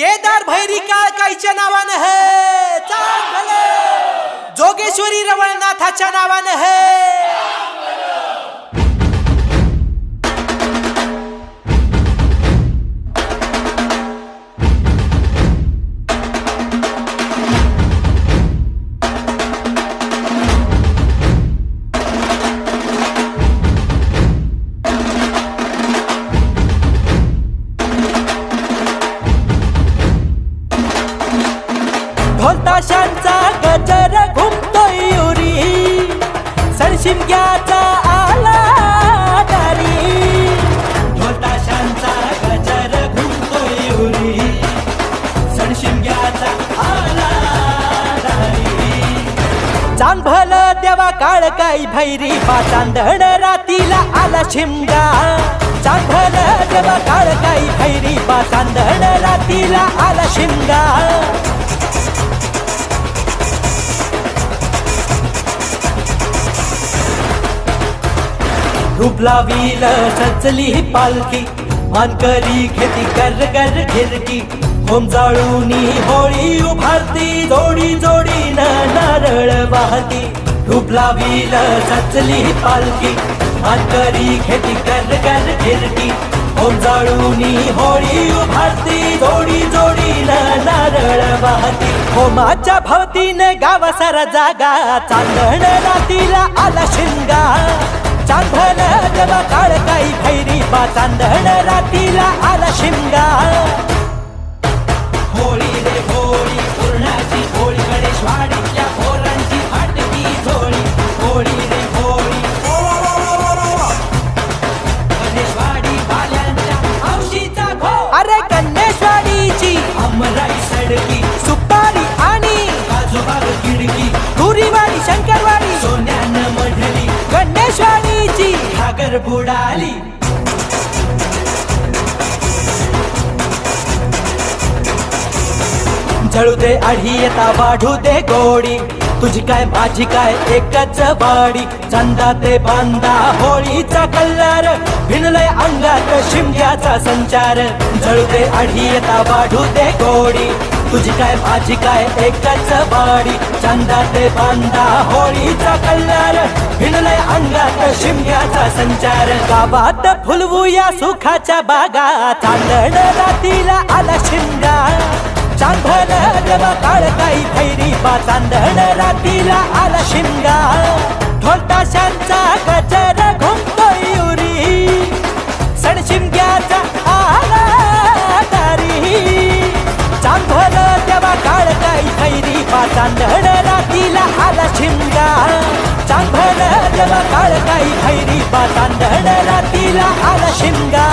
केदार भैरी काळ कायच्या नावानं हे. जोगेश्वरी रवळनाथाच्या नावानं हे ढोल ताशांचा गजर घुमतोय युरी. सणशिमग्याचा आला दारी. ढोल ताशांचा गजर घुमतोय युरी. सणशिमग्याचा आला दारी. चांभल देवा काळ काही भैरी पाचांदण रातीला आला शिमगा. चांभल देवा काळ काही भैरी पाचांदण रातीला आला शिमगा. रूपला विल सचली पालखी. मानकरी खेती कर कर घिरकी होम होळी उभारती जोडी जोडी न नारळ वाहती. रूपला विल सचली पालखी. मानकरी खेती कर कर घिरकी होम होळी उभारती जोडी जोडी न नारळ वाहती. होमाच्या भवतीने गावा सारा जागा. चांदण रातीला आला शिंगा. चांदण जवा काळ काही भैरी बा चांदण रातीला आला शिमगा. होळी रे होळी पूर्णाची होळी गणेशवाडीच्या पोरांची फाटकी झोळी. होळी रे होळी. गणेशवाडी बाल्यांच्या हौशीचा घो अरे गणेशवाडीची अमराई सडकी सुपारी आणि आजोबाग खिडकी. साखर बुडाली. जळू दे आढी येता वाढू दे गोडी. तुझी काय माझी काय एकच वाडी. चंदा ते बांधा होळीचा कल्लार. भिनलय अंगात शिमग्याचा संचार. जळू दे आढी येता वाढू दे गोडी. तुझी काय माझी काय एकच वाडी. चंदा ते बांधा होळीचा कल्लार. भिनलय अंगात शिमग्याचा संचार. गावात फुलवूया सुखाच्या बागा चांदण रातीला आला शिमगा चांदण देवा काळ काही खैरी बा. चांदण रातीला आला शिमगा ढोल गजर आई खैरी बा तांदळला तिला आला शिमगा.